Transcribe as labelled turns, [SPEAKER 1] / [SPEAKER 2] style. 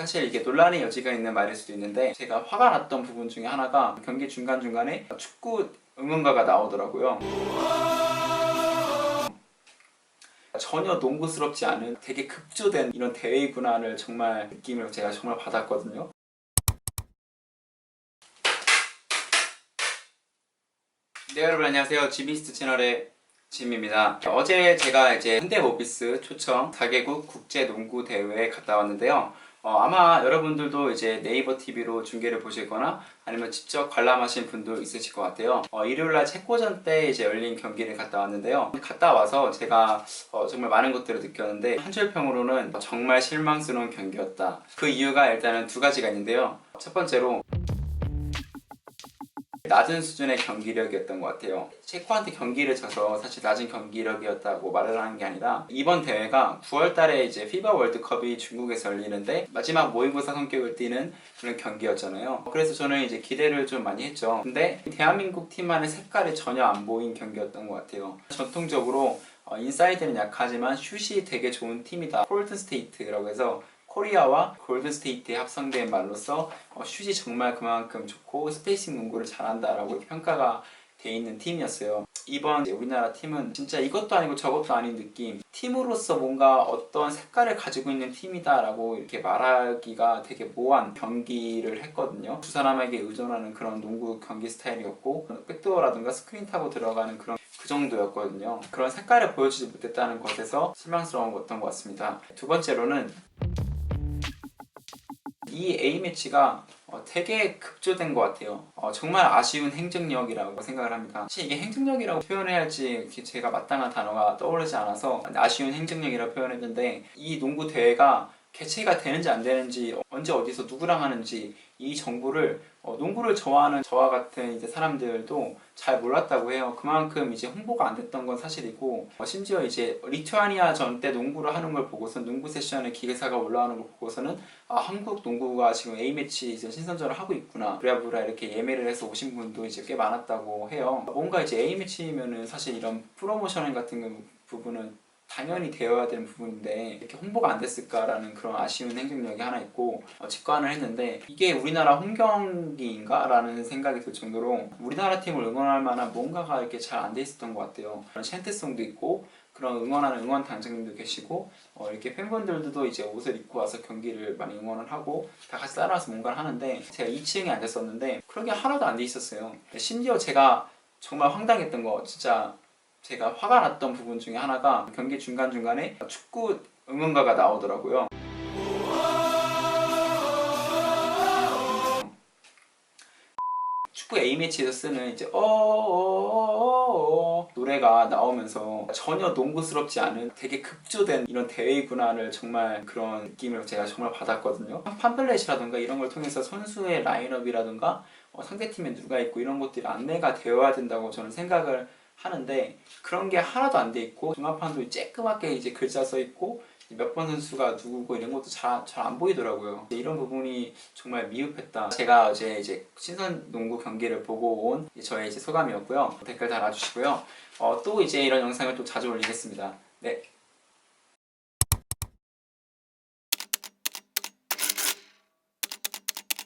[SPEAKER 1] 사실 이게 논란의 여지가 있는 말일 수도 있는데 제가 화가 났던 부분 중에 하나가 경기 중간중간에 축구 응원가가 나오더라고요. 전혀 농구스럽지 않은 되게 급조된 이런 대회구나를 정말 느낌을 제가 정말 받았거든요. 네 여러분 안녕하세요 지미스트 채널의 짐입니다. 어제 제가 이제 현대모비스 초청 4개국 국제 농구 대회에 갔다 왔는데요. 어, 아마 여러분들도 이제 네이버 TV로 중계를 보시거나 아니면 직접 관람하신 분도 있으실 것 같아요. 어, 일요일날 체코전 때 이제 열린 경기를 갔다 왔는데요. 갔다 와서 제가 어, 정말 많은 것들을 느꼈는데 한 줄평으로는 정말 실망스러운 경기였다. 그 이유가 일단은 두 가지가 있는데요. 첫 번째로 낮은 수준의 경기력이었던 것 같아요. 체코한테 경기를 져서 사실 낮은 경기력이었다고 말을 하는 게 아니라 이번 대회가 9월 달에 이제 피바 월드컵이 중국에서 열리는데 마지막 모의고사 성격을 띠는 그런 경기였잖아요. 그래서 저는 이제 기대를 좀 많이 했죠. 근데 대한민국 팀만의 색깔이 전혀 안 보인 경기였던 것 같아요. 전통적으로 어, 인사이드는 약하지만 슛이 되게 좋은 팀이다. 폴튼 스테이트라고 해서 코리아와 골든스테이트의 합성된 말로써 어, 슛이 정말 그만큼 좋고 스페이싱 농구를 잘한다라고 평가가 돼 있는 팀이었어요. 이번 우리나라 팀은 진짜 이것도 아니고 저것도 아닌 느낌. 팀으로서 뭔가 어떤 색깔을 가지고 있는 팀이다라고 이렇게 말하기가 되게 모호한 경기를 했거든요. 두 사람에게 의존하는 그런 농구 경기 스타일이었고 백도어라든가 스크린 타고 들어가는 그런 그 정도였거든요. 그런 색깔을 보여주지 못했다는 것에서 실망스러웠던 것 같습니다. 두 번째로는 이 A매치가 어, 되게 급조된 것 같아요. 어, 정말 아쉬운 행정력이라고 생각을 합니다. 사실 이게 행정력이라고 표현해야 할지 제가 마땅한 단어가 떠오르지 않아서 아쉬운 행정력이라고 표현했는데 이 농구 대회가 개최가 되는지 안 되는지 언제 어디서 누구랑 하는지 이 정보를 어, 농구를 좋아하는 저와 같은 이제 사람들도 잘 몰랐다고 해요. 그만큼 이제 홍보가 안 됐던 건 사실이고 어, 심지어 이제 리투아니아 전 때 농구를 하는 걸 보고서 농구 세션에 기획사가 올라오는 걸 보고서는 아 한국 농구가 지금 A 매치 이제 신선전을 하고 있구나. 부랴부랴 이렇게 예매를 해서 오신 분도 이제 꽤 많았다고 해요. 뭔가 이제 A 매치면은 사실 이런 프로모션 같은 부분은 당연히 되어야 되는 부분인데 이렇게 홍보가 안 됐을까라는 그런 아쉬운 행정력이 하나 있고 어, 직관을 했는데 이게 우리나라 홈 경기인가? 라는 생각이 들 정도로 우리나라 팀을 응원할 만한 뭔가가 이렇게 잘 안 돼 있었던 것 같아요 그런 챈트송도 있고 그런 응원하는 응원 단장님도 계시고 어, 이렇게 팬분들도 이제 옷을 입고 와서 경기를 많이 응원을 하고 다 같이 따라와서 뭔가를 하는데 제가 2층에 앉았었는데 그런 게 하나도 안 돼 있었어요 심지어 제가 정말 황당했던 거 진짜 제가 화가 났던 부분 중에 하나가 경기 중간중간에 축구 응원가가 나오더라고요. 축구 A매치에서 쓰는 이제 어어어어 노래가 나오면서 전혀 농구스럽지 않은 되게 급조된 이런 대회구나를 정말 그런 느낌을 제가 정말 받았거든요. 팜플렛이라든가 이런 걸 통해서 선수의 라인업이라든가 어, 상대팀에 누가 있고 이런 것들이 안내가 되어야 된다고 저는 생각을 하는데 그런 게 하나도 안 돼 있고 중간판도 쬐끄맣게 이제 글자 써 있고 몇 번 선수가 누구고 이런 것도 잘잘안 보이더라고요. 이런 부분이 정말 미흡했다. 제가 어제 이제 신선 농구 경기를 보고 온 저의 이제 소감이었고요. 댓글 달아주시고요. 어, 또 이제 이런 영상을 또 자주 올리겠습니다. 네,